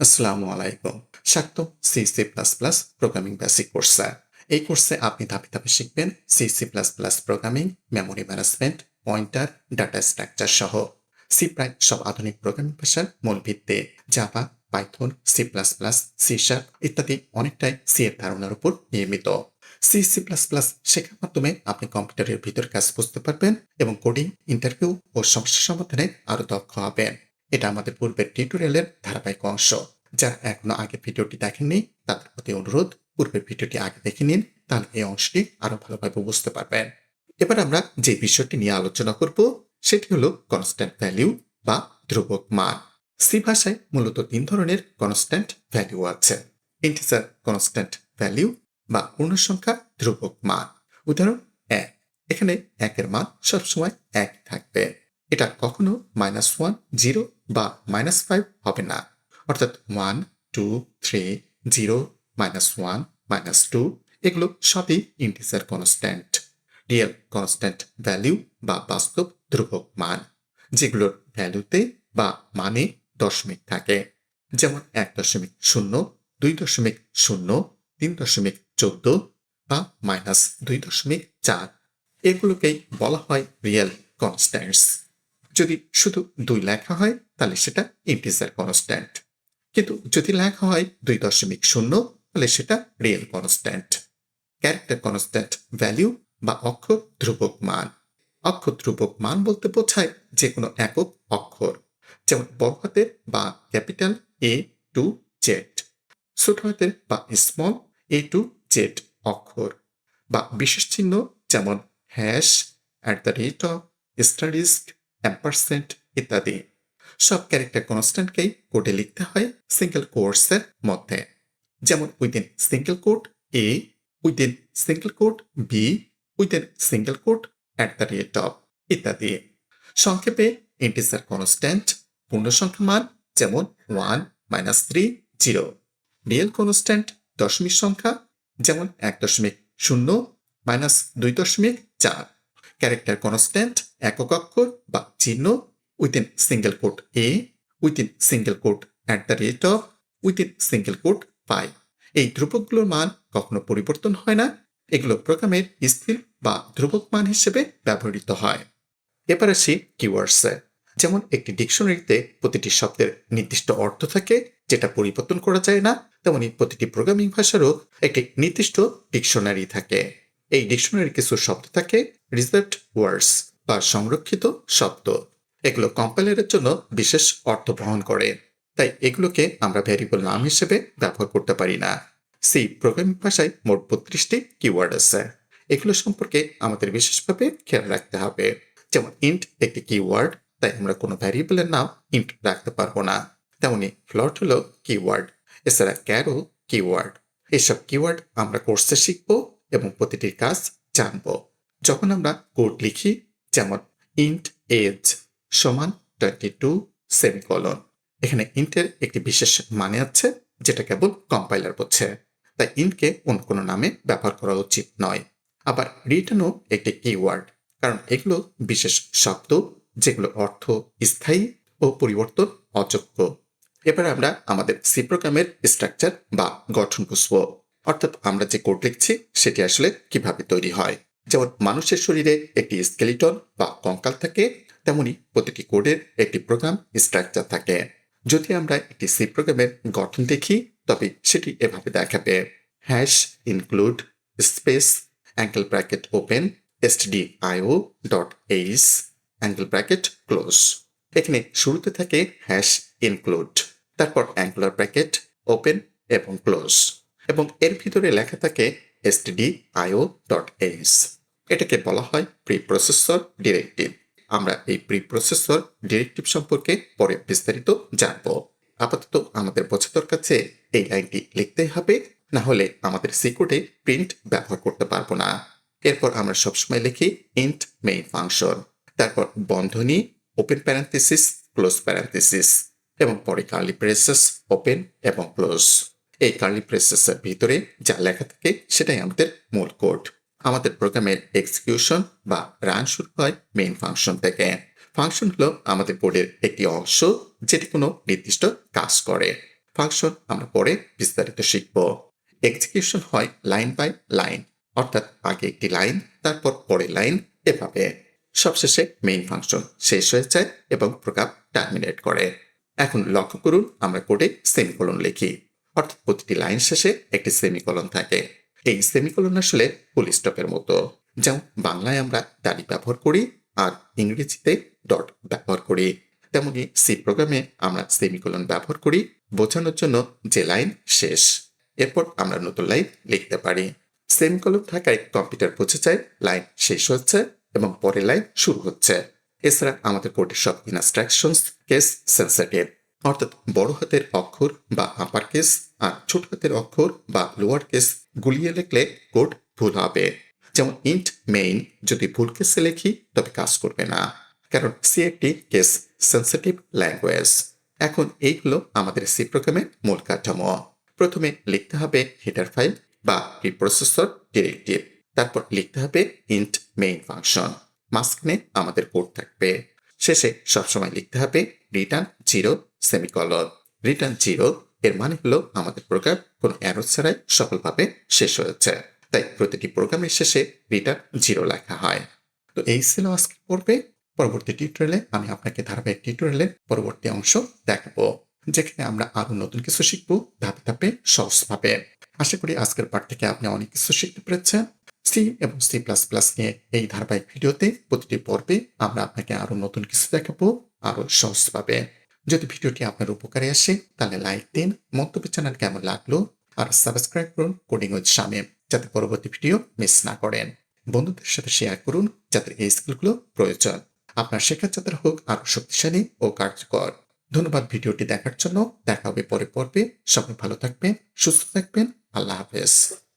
আসসালামু আলাইকুম। স্বাগতম C C plus plus programming basic কোর্সে। এই কোর্সে আপনি ধাপে ধাপে শিখবেন C C plus plus programming, memory management, pointer, data structure সহ। সি প্রায় সব আধুনিক প্রোগ্রামিং ভাষার মূল ভিত্তি। Java, Python, C plus plus, C sharp ইত্যাদি অনেকটাই সি এর ধারণার উপর নির্মিত। সি সি প্লাস প্লাস শেখার মাধ্যমে আপনি কম্পিউটারের ভিতর কাজ বুঝতে পারবেন এবং কোডিং, ইন্টারভিউ ও সমস্যা সমাধানে আরও দক্ষ হবেন। এটা আমাদের পূর্বের টিউটোরিয়ালের ধারাবাহিক অংশ। যারা এখনও আগে ভিডিওটি দেখেননি, তাদের প্রতি অনুরোধ, পূর্বের ভিডিওটি আগে দেখে নিন, তাহলে এই অংশটি আরও ভালোভাবে বুঝতে পারবেন। এবার আমরা যে বিষয়টি নিয়ে আলোচনা করব, সেটি হলো কনস্ট্যান্ট ভ্যালিউ বা ধ্রুবক মান। সি ভাষায় মূলত তিন ধরনের কনস্ট্যান্ট ভ্যালিউ আছে। ইন্টিজার কনস্ট্যান্ট ভ্যালিউ বা পূর্ণসংখ্যা ধ্রুবক মান। উদাহরণ এক, এখানে একের মান সবসময় এক থাকবে। এটা কখনো মাইনাস ওয়ান জিরো বা মাইনাস ফাইভ হবে না। অর্থাৎ one two three zero minus one minus two এগুলো সবই integer constant real constant value বা বাস্তব ধ্রুবক মান যেগুলোর ভ্যালুতে বা মানে দশমিক থাকে। যেমন এক দশমিক শূন্য, দুই দশমিক শূন্য, তিন দশমিক চোদ্দ বা মাইনাস দুই দশমিক চার, এগুলোকেই বলা হয় রিয়েল কনস্ট্যান্টস যদি শুধু দুই লেখা হয়, তাহলে সেটা ইন্টিজার কনস্ট্যান্ট কিন্তু যদি লেখা হয় দুই দশমিক শূন্য, তাহলে সেটা real constant character constant value বা অক্ষর ধ্রুবক মান। অক্ষর ধ্রুবক মান বলতে বোঝায় যে কোনো একক অক্ষর, যেমন বড় হাতের বা ক্যাপিটাল এ টু জেড ছোট হাতের বা স্মল এ টু জেড অক্ষর, বা বিশেষ চিহ্ন যেমন hash at the rate of স্টাডিস্ট ampersand ইত্যাদি। সব ক্যারেক্টার কনস্ট্যান্টকেই কোডে লিখতে হয় সিঙ্গেল কোর্সের মধ্যে। যেমন within single quote A within single quote B within single quote at the rate of ইত্যাদি। সংক্ষেপে ইন্টিজার কনস্ট্যান্ট পূর্ণ সংখ্যা মান যেমন one minus three zero real constant দশমিক সংখ্যা যেমন এক দশমিক শূন্য মাইনাস দুই দশমিক চার। ক্যারেক্টার কনস্ট্যান্ট একক অক্ষর বা চিহ্ন within single quote A within single quote at the rate of within single quote পাই এই ধ্রুবকগুলোর মান কখনো পরিবর্তন হয় না। এগুলো প্রোগ্রামের স্থির বা ধ্রুবক মান হিসেবে ব্যবহৃত হয়। এবার আসি কিওয়ার্ডসে যেমন একটি ডিকশনারিতে প্রতিটি শব্দের নির্দিষ্ট অর্থ থাকে, যেটা পরিবর্তন করা যায় না, তেমনি প্রতিটি প্রোগ্রামিং ভাষারও একটি নির্দিষ্ট ডিকশনারি থাকে। এই ডিকশনারি কিছু শব্দ থাকে রিজার্ভড ওয়ার্ডস বা সংরক্ষিত শব্দ। এগুলো কম্পাইলারের জন্য বিশেষ অর্থ বহন করে। তাই এগুলোকে আমরা ভ্যারিয়েবল নাম হিসেবে ব্যবহার করতে পারি না। সি প্রোগ্রামিং ভাষায় মোট বত্রিশটি কিওয়ার্ড আছে। এগুলো সম্পর্কে আমাদের বিশেষভাবে খেয়াল রাখতে হবে। যেমন ইন্ট একটি কিওয়ার্ড তাই আমরা কোনো ভ্যারিয়েবলের নাম ইন্ট রাখতে পারব না। তেমনি ফ্লট হলো কিওয়ার্ড এছাড়া ক্যারো কিওয়ার্ড এসব কিওয়ার্ড আমরা কোর্সে শিখব এবং প্রতিটির কাজ জানব। যখন আমরা কোড লিখি যেমন ইন্ট এজ সমান টোয়েন্টি টু সেমিকলন এখানে ইন্টের একটি বিশেষ মানে আছে, যেটা কেবল কম্পাইলার বুঝছে তাই ইন্টকে অন্য কোনো নামে ব্যবহার করা উচিত নয়। আবার রিটার্নও একটি কিওয়ার্ড কারণ এগুলো বিশেষ শব্দ, যেগুলো অর্থ স্থায়ী ও পরিবর্তন অযোগ্য। এবার আমরা আমাদের সি প্রোগ্রামের স্ট্রাকচার বা গঠন বুঝব। অর্থাৎ আমরা যে কোড লিখছি, সেটি আসলে কীভাবে তৈরি হয়? যেমন মানুষের শরীরে একটি স্কেলিটন বা কঙ্কাল থাকে, তেমনি প্রতিটি কোডের একটি প্রোগ্রাম স্ট্রাকচার থাকে। যদি আমরা একটি সি প্রোগ্রামের গঠন দেখি, তবে সেটি এভাবে দেখাবে। Hash include space angle bracket open stdio dot h angle bracket close এখানে শুরুতে থাকে হ্যাশ ইনক্লুড তারপর অ্যাঙ্গুলার ব্র্যাকেট ওপেন এবং ক্লোজ এবং এর ভিতরে লেখা থাকে stdio ডট এটাকে বলা হয় প্রি প্রসেসর ডিরেক্টিভ আমরা এই প্রি প্রসেসর ডিরেক্টিভ সম্পর্কে পরে বিস্তারিত জানব। আপাতত আমাদের বোঝা দরকার যে এই লাইনটি লিখতেই হবে, না হলে আমাদের সিকোডে প্রিন্ট ব্যবহার করতে পারব না। এরপর আমরা সবসময় লিখি ইন্ট মেইন ফাংশন তারপর বন্ধনী ওপেন প্যারান্থিসিস ক্লোজ প্যারান্থিসিস এবং পরে কার্লি প্রেসেস ওপেন এবং ক্লোজ এই কার্লি প্রেসেসের ভিতরে যা লেখা থাকে সেটাই আমাদের মূল কোড। আমাদের প্রোগ্রামের এক্সিকিউশন বা রান শুরু হয় মেইন ফাংশন থেকে। ফাংশন হলো আমাদের কোডের একটি অংশ যেটি কোনো নির্দিষ্ট কাজ করে। ফাংশন আমরা পরে বিস্তারিত শিখব। এক্সিকিউশন হয় লাইন বাই লাইন অর্থাৎ আগে একটি লাইন তারপর পরের লাইন এভাবে। সবশেষে মেইন ফাংশন শেষ হয়ে যায় এবং প্রোগ্রাম টার্মিনেট করে। এখন লক্ষ্য করুন আমরা কোডে সেমিকোলন লিখি। অর্থাৎ প্রতিটি লাইন শেষে একটি সেমিকোলন থাকে। এই সেমিকোলন আসলে ফুল স্টপের মতো। যেমন বাংলায় আমরা দাড়ি ব্যবহার করি আর ইংরেজিতে ডট ব্যবহার করি। তেমনি সি প্রোগ্রামে আমরা সেমিকোলন ব্যবহার করি, বোঝানোর জন্য যে লাইন শেষ। এরপর আমরা নতুন লাইন লিখতে পারি। সেমিকোলন থাকায় কম্পিউটার বুঝে যায় লাইন শেষ হচ্ছে এবং পরের লাইন শুরু হচ্ছে। এছাড়া আমাদের কোডের সব ইনস্ট্রাকশনস কেস সেন্সিটিভ অর্থাৎ বড় হাতের অক্ষর বা আপার কেস আর ছোট হাতের অক্ষর বা লোয়ার কেস গুলিয়ে লিখলে কোড ভুল হবে। যেমন ইন্ট মেইন যদি ভুল কেসে লিখি, তবে কাজ করবে না। কারণ সি একটি কেস সেন্সিটিভ ল্যাঙ্গুয়েজ এখন এই হলো আমাদের সি প্রোগ্রামের মূল কাঠামো। প্রথমে লিখতে হবে হেডার ফাইল বা প্রিপ্রসেসর ডিরেক্টিভ তারপর লিখতে হবে ইন্ট মেইন ফাংশন মাঝখানে আমাদের কোড থাকবে। শেষে সবসময় লিখতে হবে return zero semicolon return zero এর মানে হলো আমাদের প্রোগ্রাম কোনো অ্যারো ছাড়াই সফলভাবে শেষ হয়েছে। তাই প্রতিটি প্রোগ্রামের শেষে রিটার্ন জিরো লেখা হয়। তো এই ছিল আজকে পর্বে। পরবর্তী টিউটোরিয়ালে আমি আপনাকে ধারাবাহিক টিউটোরিয়ালের পরবর্তী অংশ দেখাবো, যেখানে আমরা আরও নতুন কিছু শিখব ধাপে ধাপে সহজভাবে। আশা করি আজকের পাঠ থেকে আপনি অনেক কিছু শিখতে পেরেছেন। সি এবং সি প্লাস প্লাস নিয়ে এই ধারাবাহিক ভিডিওতে প্রতিটি পর্বে আমরা আপনাকে আরও নতুন কিছু দেখাবো, আরও সহজভাবে। যদি ভিডিওটি আপনার উপকারে আসে, তাহলে লাইক দিন, মন্তব্য চ্যানেল কেমন লাগল, আর সাবস্ক্রাইব করুন কোডিং উইথ শামে যাতে পরবর্তী ভিডিও মিস না করেন। বন্ধুদের সাথে শেয়ার করুন, যাদের এই স্কিলগুলো প্রয়োজন। আপনার শেখার যাত্রা হোক, আরও শক্তিশালী ও কার্যকর। ধন্যবাদ ভিডিওটি দেখার জন্য। দেখা হবে পরে পর্বে। সবাই ভালো থাকবেন, সুস্থ থাকবেন। আল্লাহ হাফেজ।